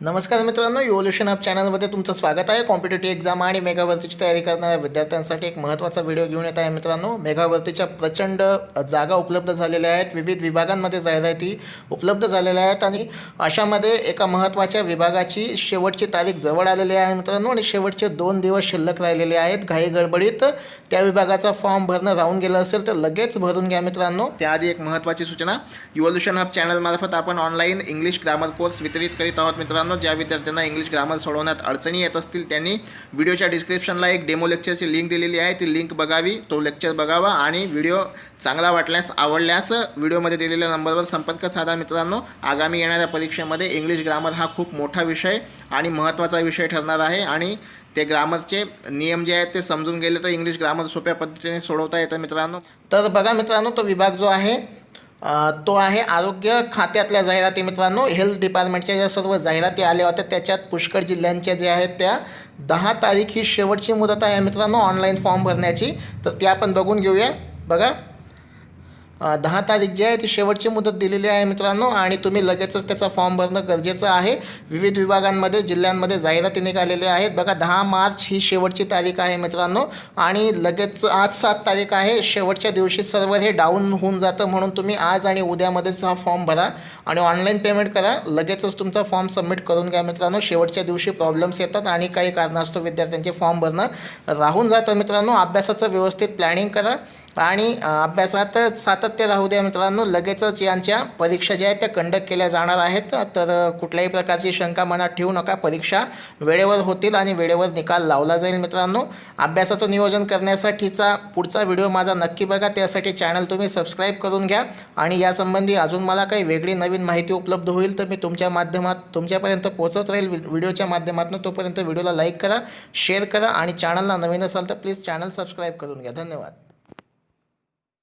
नमस्कार मित्रांनो evolution up चॅनलमध्ये तुमचं स्वागत आहे. कॉम्पिटेटिव्ह एक्झाम आणि मेगाभरतीची तयारी करणाऱ्या विद्यार्थ्यांसाठी एक महत्त्वाचा व्हिडिओ घेऊन येत आहे मित्रांनो. मेगाभरतीच्या प्रचंड जागा उपलब्ध झालेल्या आहेत. विविध विभागांमध्ये जाहिराती उपलब्ध झालेल्या आहेत आणि अशामध्ये एका महत्त्वाच्या विभागाची शेवटची तारीख जवळ आलेली आहे मित्रांनो आणि शेवटचे दोन दिवस शिल्लक राहिलेले आहेत. घाई गडबडीत त्या विभागाचा फॉर्म भरणं राहून गेलं असेल तर लगेच भरून घ्या मित्रांनो. त्याआधी एक महत्त्वाची सूचना इव्होल्युशन हब चॅनलमार्फत आपण ऑनलाईन इंग्लिश ग्रामर कोर्स वितरित करीत आहोत मित्रांनो. ज्या विद्यार्थ्यांना इंग्लिश ग्रामर सोडवण्यात अडचणी येत असतील त्यांनी व्हिडिओच्या डिस्क्रिप्शनला एक डेमो लेक्चरची लिंक दिलेली आहे. ती लिंक बघावी तो लेक्चर बघावा आणि व्हिडिओ चांगला वाटल्यास आवडल्यास व्हिडिओमध्ये दिलेल्या नंबरवर संपर्क साधा मित्रांनो. आगामी येणाऱ्या परीक्षेमध्ये इंग्लिश ग्रामर हा खूप मोठा विषय आणि महत्त्वाचा विषय ठरणार आहे आणि ते ग्रामरचे नियम जे आहेत ते समजून गेले तर इंग्लिश ग्रामर सोप्या पद्धतीने सोडवता येतं मित्रांनो. तर बघा मित्रांनो तो विभाग जो आहे तो आहे आरोग्य खात्यातल्या जाहिराती मित्रांनो. हेल्थ डिपार्टमेंटच्या ज्या सर्व जाहिराती आल्या होत्या त्याच्यात पुष्कळ जिल्ह्यांच्या ज्या आहेत त्या दहा तारीख ही शेवटची मुदत आहे मित्रांनो ऑनलाईन फॉर्म भरण्याची. तर त्या आपण बघून घेऊया. बघा. दहा तारीख जी आहे ती शेवटची मुदत दिलेली आहे मित्रांनो. आणि तुम्ही लगेचच त्याचा फॉर्म भरणं गरजेचं आहे. विविध विभागांमध्ये जिल्ह्यांमध्ये जाहिराती निघालेल्या आहेत. बघा दहा मार्च ही शेवटची तारीख आहे मित्रांनो. आणि लगेच आज सात तारीख आहे. शेवटच्या दिवशी सर्व हे डाऊन होऊन जातं म्हणून तुम्ही आज आणि उद्यामध्येच हा फॉर्म भरा. आणि ऑनलाईन पेमेंट करा. लगेचच तुमचा फॉर्म सबमिट करून घ्या मित्रांनो. शेवटच्या दिवशी प्रॉब्लेम्स येतात आणि काही कारणास्तव विद्यार्थ्यांचे फॉर्म भरणं राहून जातं मित्रांनो. अभ्यासाचं व्यवस्थित प्लॅनिंग करा. आणि अभ्यासात सातत्य राहू द्या मित्रांनो. लगेचच यांच्या परीक्षा ज्या आहेत त्या कंडक्ट केल्या जाणार आहेत. तर कुठल्याही प्रकारची शंका मनात ठेवू नका. परीक्षा वेळेवर होतील आणि वेळेवर निकाल लावला जाईल मित्रांनो. अभ्यासाचं नियोजन करण्यासाठीचा पुढचा व्हिडिओ माझा नक्की बघा. त्यासाठी चॅनल तुम्ही सबस्क्राईब करून घ्या. आणि यासंबंधी अजून मला काही वेगळी नवीन माहिती उपलब्ध होईल तर मी तुमच्या माध्यमात तुमच्यापर्यंत पोहोचत राहील. व्हिडिओच्या माध्यमातून तोपर्यंत व्हिडिओला लाईक करा शेअर करा आणि चॅनलला नवीन असाल तर प्लीज चॅनल सबस्क्राईब करून घ्या. धन्यवाद.